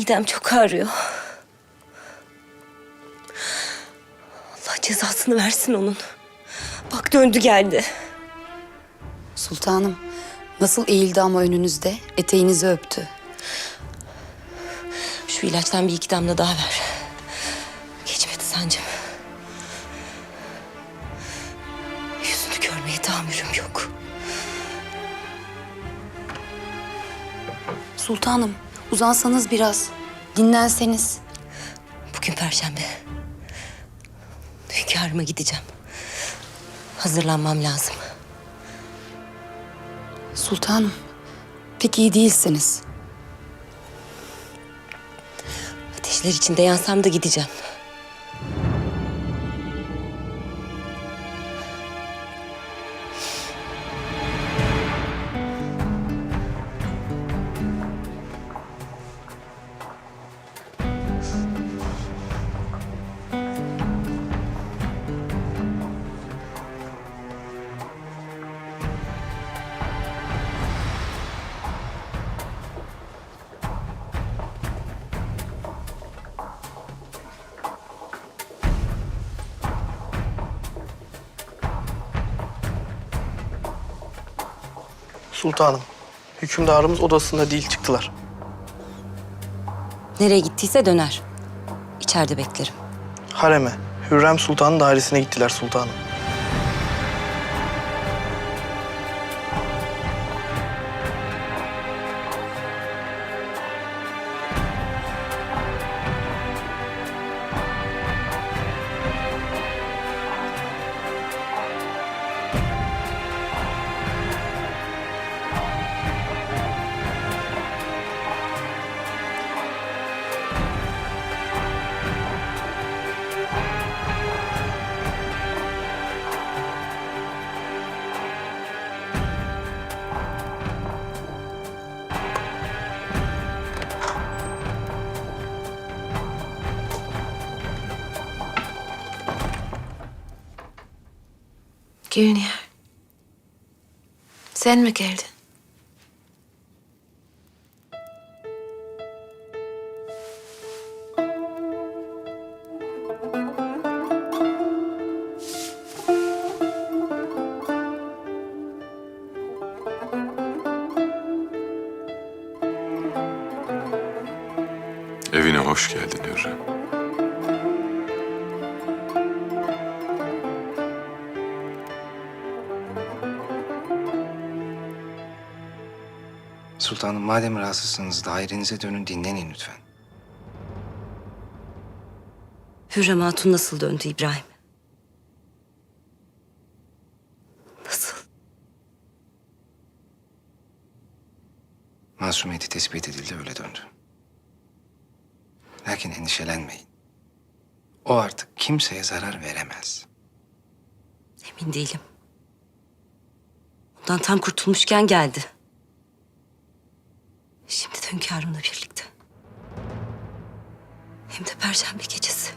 Midem çok ağrıyor. Allah cezasını versin onun. Bak döndü geldi. Sultanım, nasıl eğildi ama önünüzde, eteğinizi öptü. Şu ilaçtan bir iki damla daha ver. Geçmedi sancım. Yüzünü görmeye tahammülüm yok. Sultanım, uzansanız biraz, dinlenseniz. Bugün perşembe. Hünkârıma gideceğim. Hazırlanmam lazım. Sultanım, pek iyi değilsiniz. Ateşler içinde yansam da gideceğim. Sultanım, hükümdarımız odasında değil çıktılar. Nereye gittiyse döner. İçeride beklerim. Hareme, Hürrem Sultan'ın dairesine gittiler sultanım. Günyar. Sen mi geldin? Evine hoş geldin Hürrem. Sultanım madem rahatsızsınız dairenize dönün dinlenin lütfen. Hürrem Hatun nasıl döndü İbrahim? Nasıl? Masumiyeti tespit edildi öyle döndü. Lakin endişelenmeyin. O artık kimseye zarar veremez. Emin değilim. Ondan tam kurtulmuşken geldi. Şimdi de hünkârımla birlikte. Hem de perşembe gecesi.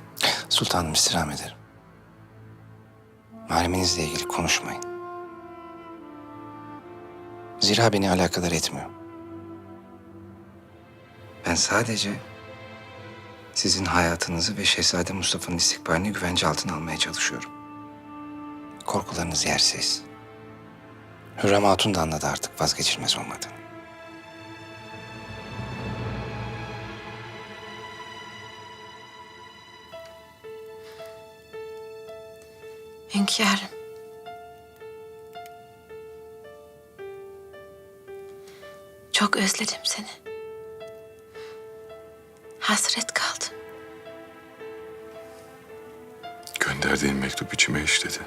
Sultanım istirham ederim. Maluminizle ilgili konuşmayın. Zira beni alakadar etmiyor. Ben sadece sizin hayatınızı ve Şehzade Mustafa'nın istikbalini güvence altına almaya çalışıyorum. Korkularınız yersiz. Hürrem Hatun da anladı artık vazgeçilmez olmadığını. Hünkârım. Çok özledim seni. Hasret kaldım. Gönderdiğin mektup içime işledi.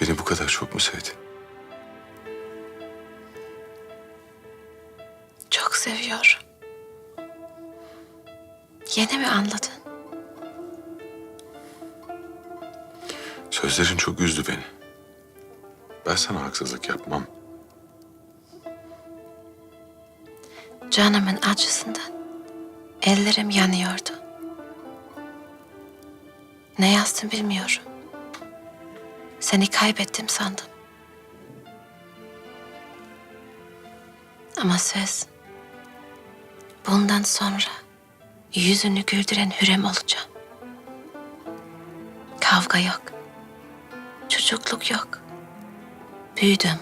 Beni bu kadar çok mu sevdin? Çok seviyorum. Yeni mi anladın? Sözlerin çok üzdü beni. Ben sana haksızlık yapmam. Canımın acısından ellerim yanıyordu. Ne yazdım bilmiyorum. Seni kaybettim sandım. Ama söz Bundan sonra yüzünü güldüren Hürrem olacağım. Kavga yok. Çocukluk yok. Büyüdüm.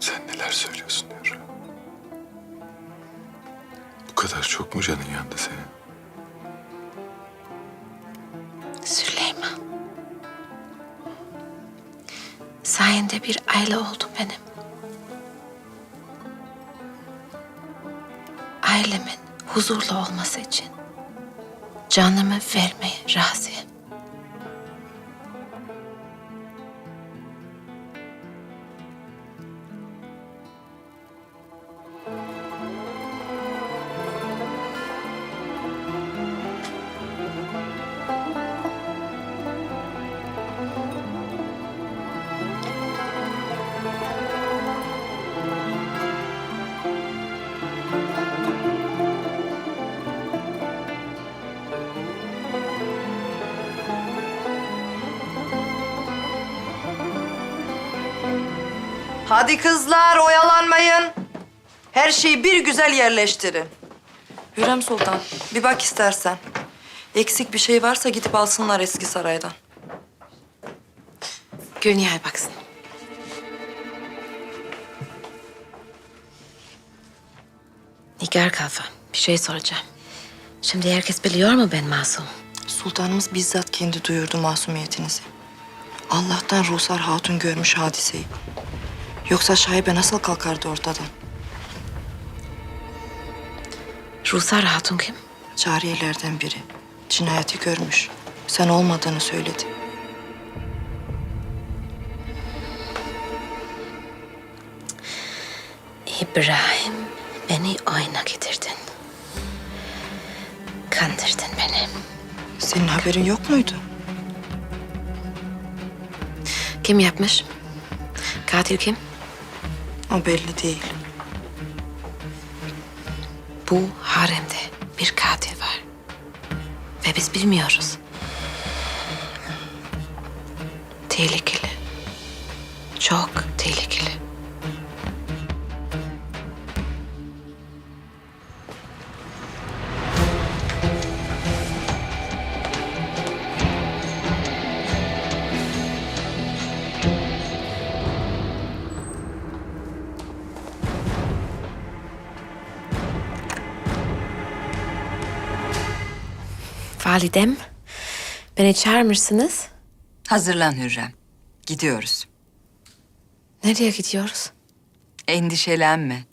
Sen neler söylüyorsun Hürrem? Bu kadar çok mu canın yandı senin? Süleyman. Sayende bir aile oldu benim. Ailemin huzurlu olması için canımı vermeye razıyım. Hadi kızlar oyalanmayın. Her şeyi bir güzel yerleştirin. Hürrem Sultan bir bak istersen. Eksik bir şey varsa gidip alsınlar eski saraydan. Gülnihal baksın. Nigar Kalfa, bir şey soracağım. Şimdi herkes biliyor mu ben masum? Sultanımız bizzat kendi duyurdu masumiyetinizi. Allah'tan Ruhsar Hatun görmüş hadiseyi. Yoksa şaibe nasıl kalkardı ortadan? Ruhsar Hatun kim? Cariyelerden biri. Cinayeti görmüş. Sen olmadığını söyledi. İbrahim, beni oyuna getirdin. Kandırdın beni. Senin haberin yok muydu? Kim yapmış? Katil kim? O belli değil. Bu haremde bir katil var. Ve biz bilmiyoruz. Tehlikeli. Çok Validem, beni çağırmışsınız. Hazırlan Hürrem. Gidiyoruz. Nereye gidiyoruz? Endişelenme.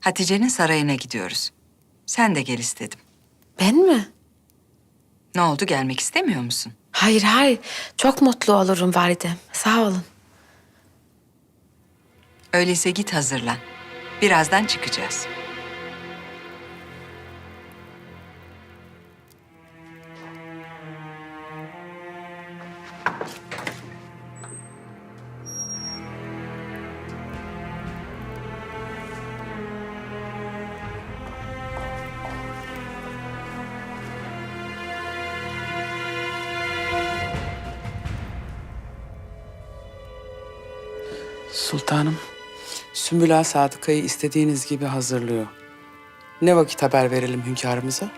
Hatice'nin sarayına gidiyoruz. Sen de gel istedim. Ben mi? Ne oldu gelmek istemiyor musun? Hayır hayır. Çok mutlu olurum validem. Sağ olun. Öyleyse git hazırlan. Birazdan çıkacağız. Sultanım, Sümbül Ağa Sadıka'yı istediğiniz gibi hazırlıyor. Ne vakit haber verelim hünkârımıza?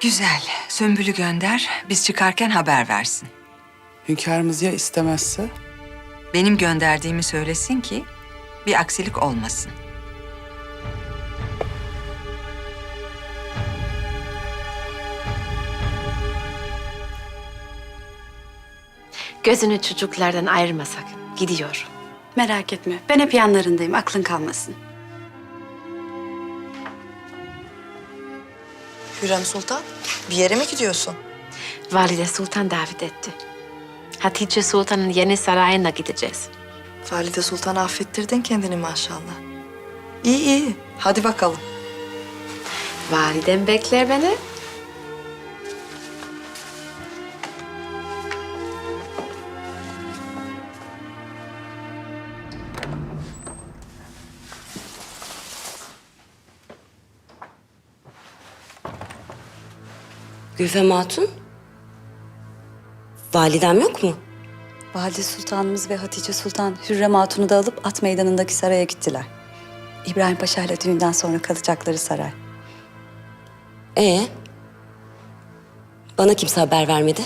Güzel. Sümbül'ü gönder. Biz çıkarken haber versin. Hünkârımız ya istemezse? Benim gönderdiğimi söylesin ki bir aksilik olmasın. Gözünü çocuklardan ayırma sakın. Gidiyor. Merak etme. Ben hep yanlarındayım. Aklın kalmasın. Hürrem Sultan bir yere mi gidiyorsun? Valide Sultan davet etti. Hatice Sultan'ın yeni sarayına gideceğiz. Valide Sultan'ı affettirdin kendini maşallah. İyi iyi. Hadi bakalım. Validem bekler beni. Gülfem Hatun? Validem yok mu? Valide Sultanımız ve Hatice Sultan Hürrem Hatun'u da alıp at meydanındaki saraya gittiler. İbrahim Paşa ile düğünden sonra kalacakları saray. Ee? Bana kimse haber vermedi.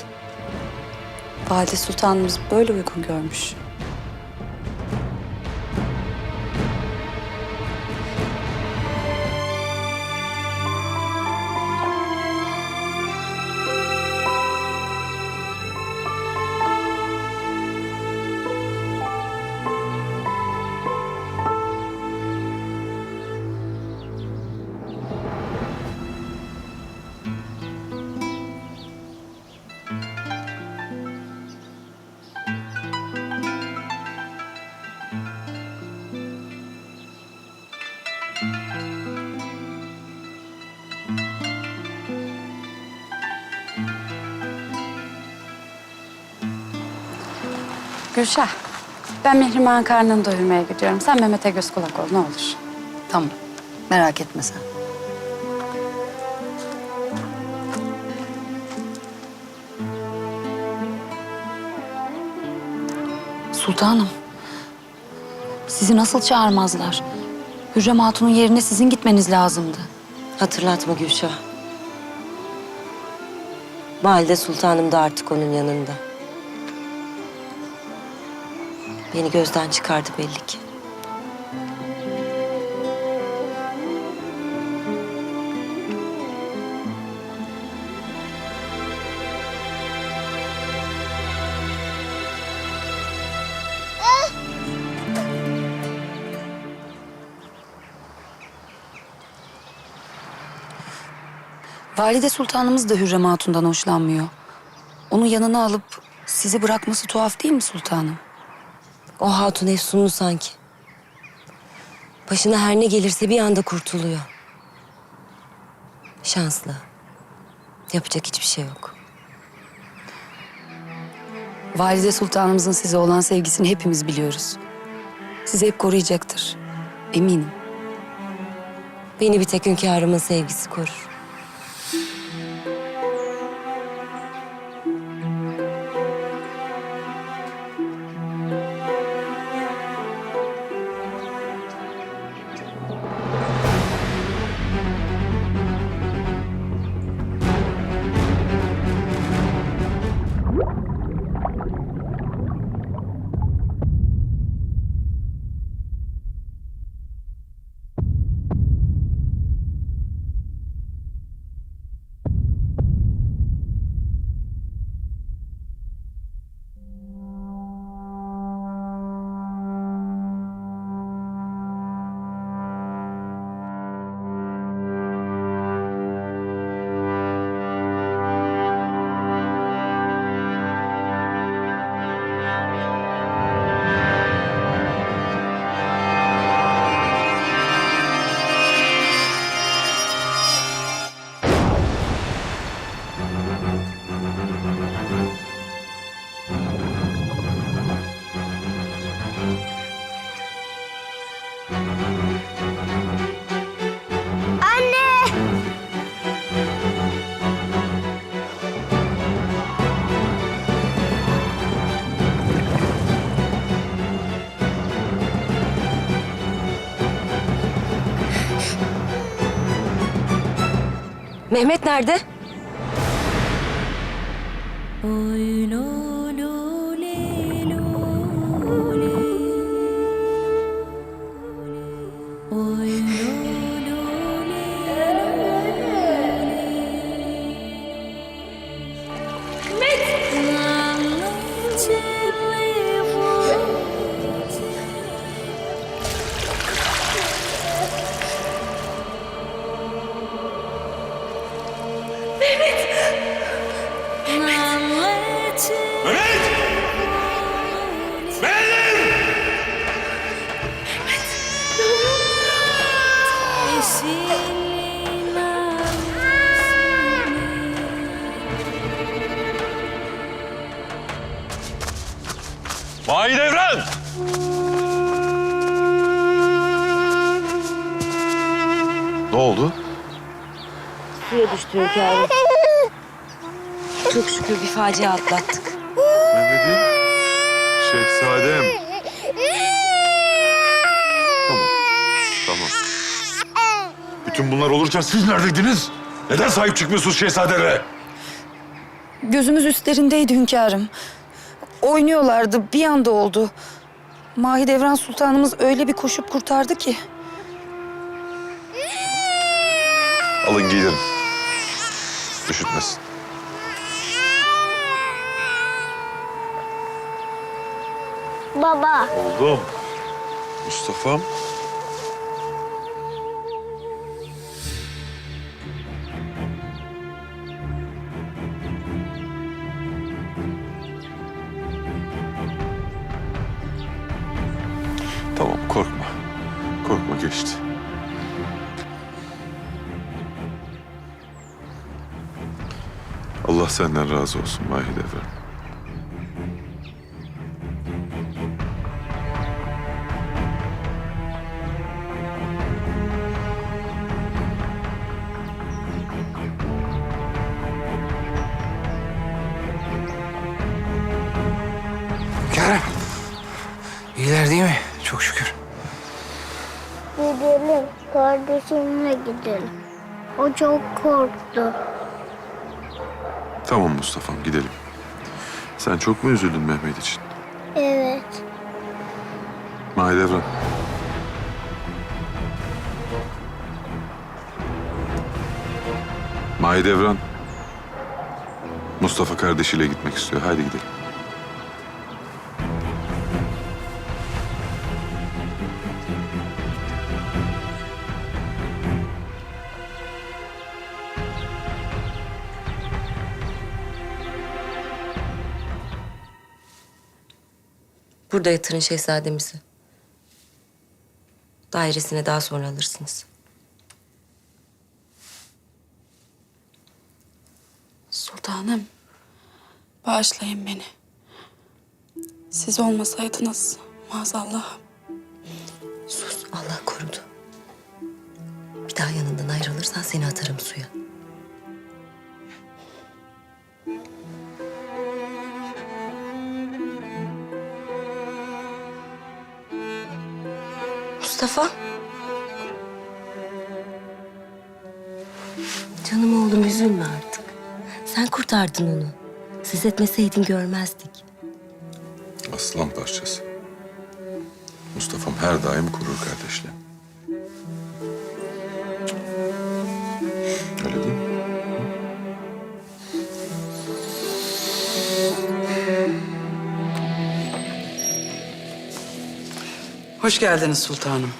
Valide Sultanımız böyle uygun görmüş. Gülşah, ben Mihrimah'ın karnını doyurmaya gidiyorum. Sen Mehmet'e göz kulak ol ne olur. Tamam. Merak etme sen. Sultanım, sizi nasıl çağırmazlar? Hürrem Hatun'un yerine sizin gitmeniz lazımdı. Hatırlatma Gülşah. Valide Sultanım da artık onun yanında. Beni gözden çıkardı belli ki. Valide Sultanımız da Hürrem Hatun'dan hoşlanmıyor. Onu yanına alıp sizi bırakması tuhaf değil mi sultanım? O hatun efsunlu sanki. Başına her ne gelirse bir anda kurtuluyor. Şanslı. Yapacak hiçbir şey yok. Valide Sultanımızın size olan sevgisini hepimiz biliyoruz. Sizi hep koruyacaktır. Eminim. Beni bir tek hünkârımın sevgisi korur. Mehmet nerede? Mahidevran! Ne oldu? Suya düştü hünkârım. Çok şükür bir facia atlattık. Mehmet'im, şehzadem. Tamam, tamam. Bütün bunlar olurken siz neredeydiniz? Neden sahip çıkmıyorsunuz şehzadelere? Gözümüz üstlerindeydi hünkârım. Oynuyorlardı, bir anda oldu. Mahidevran Sultanımız öyle bir koşup kurtardı ki. Alın giydirin. Üşütmesin. Baba. Oğlum. Mustafa'm. Allah senden razı olsun Mahidevran. Kerem. İyiler değil mi? Çok şükür. Gidelim. Kardeşimle gidelim. O çok korktu. Tamam Mustafa'm gidelim. Sen çok mu üzüldün Mehmet için? Evet. Mahidevran. Mahidevran. Mustafa kardeşiyle gitmek istiyor. Haydi gidelim. Burada yatırın şehzademizi. Dairesine daha sonra alırsınız. Sultanım, bağışlayın beni. Siz olmasaydınız maazallah. Sus Allah korudu. Bir daha yanından ayrılırsan seni atarım suya. Mustafa. Canım oğlum üzülme artık. Sen kurtardın onu. Siz etmeseydin görmezdik. Aslan parçası. Mustafa'm her daim korur kardeşle. Hoş geldiniz sultanım.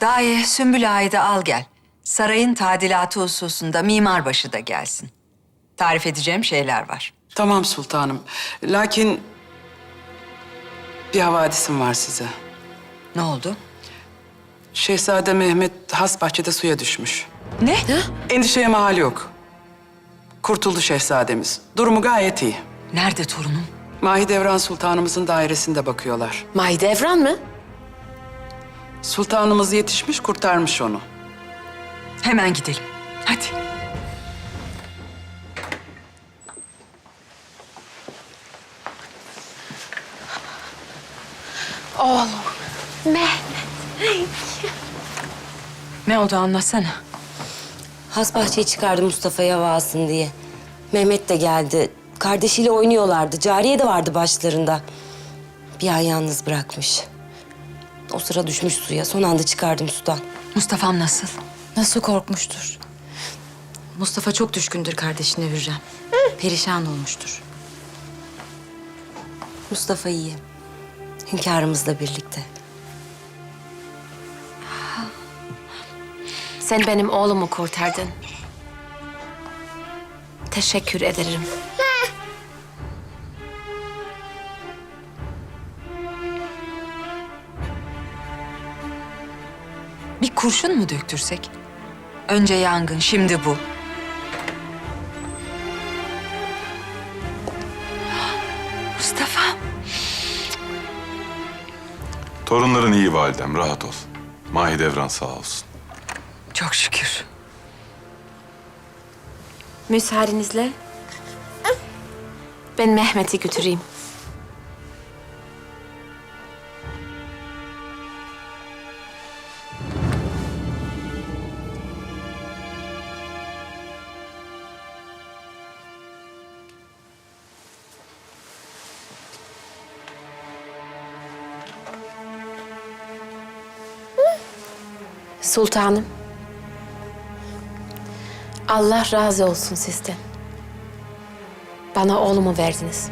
Daye, Sümbül Ağa'yı da al gel. Sarayın tadilatı hususunda mimarbaşı da gelsin. Tarif edeceğim şeyler var. Tamam sultanım. Lakin bir havadisim var size. Ne oldu? Şehzade Mehmet has bahçede suya düşmüş. Ne? Endişeye mahal yok. Kurtuldu şehzademiz. Durumu gayet iyi. Nerede torunum? Mahidevran Sultanımızın dairesinde bakıyorlar. Mahidevran mı? Sultanımız yetişmiş, kurtarmış onu. Hemen gidelim. Hadi. Ne oldu anlatsana. Has bahçeye çıkardı Mustafa'yı hava alsın diye. Mehmet de geldi. Kardeşiyle oynuyorlardı. Cariye de vardı başlarında. Bir ay yalnız bırakmış. O sıra düşmüş suya. Son anda çıkardım sudan. Mustafa'm nasıl? Nasıl korkmuştur? Mustafa çok düşkündür kardeşine Hürrem. Perişan olmuştur. Mustafa iyi. Hünkârımızla birlikte. Sen benim oğlumu kurtardın. Teşekkür ederim. Kurşun mu döktürsek? Önce yangın, şimdi bu. Mustafa. Torunların iyi validem, rahat ol. Mahidevran sağ olsun. Çok şükür. Müsaadenizle ben Mehmet'i götüreyim. Sultanım. Allah razı olsun sizden. Bana oğlumu verdiniz.